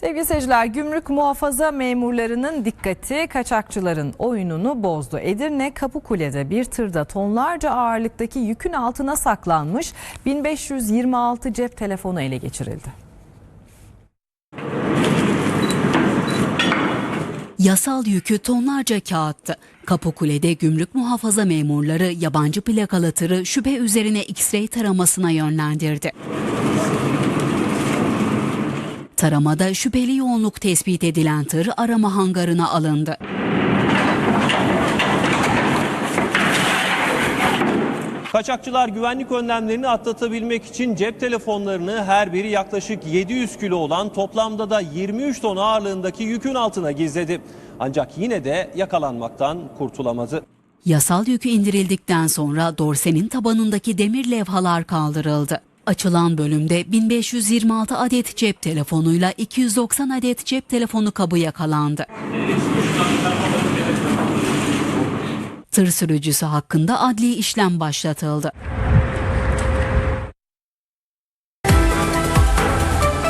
Sevgili seyirciler, gümrük muhafaza memurlarının dikkati kaçakçıların oyununu bozdu. Edirne Kapıkule'de bir tırda tonlarca ağırlıktaki yükün altına saklanmış 1526 cep telefonu ele geçirildi. Yasal yükü tonlarca kağıttı. Kapıkule'de gümrük muhafaza memurları yabancı plakalı tırı şüphe üzerine X-ray taramasına yönlendirdi. Taramada şüpheli yoğunluk tespit edilen tır arama hangarına alındı. Kaçakçılar güvenlik önlemlerini atlatabilmek için cep telefonlarını her biri yaklaşık 700 kilo olan toplamda da 23 ton ağırlığındaki yükün altına gizledi. Ancak yine de yakalanmaktan kurtulamadı. Yasal yükü indirildikten sonra dorsenin tabanındaki demir levhalar kaldırıldı. Açılan bölümde 1526 adet cep telefonuyla 290 adet cep telefonu kabı yakalandı. Tır sürücüsü hakkında adli işlem başlatıldı.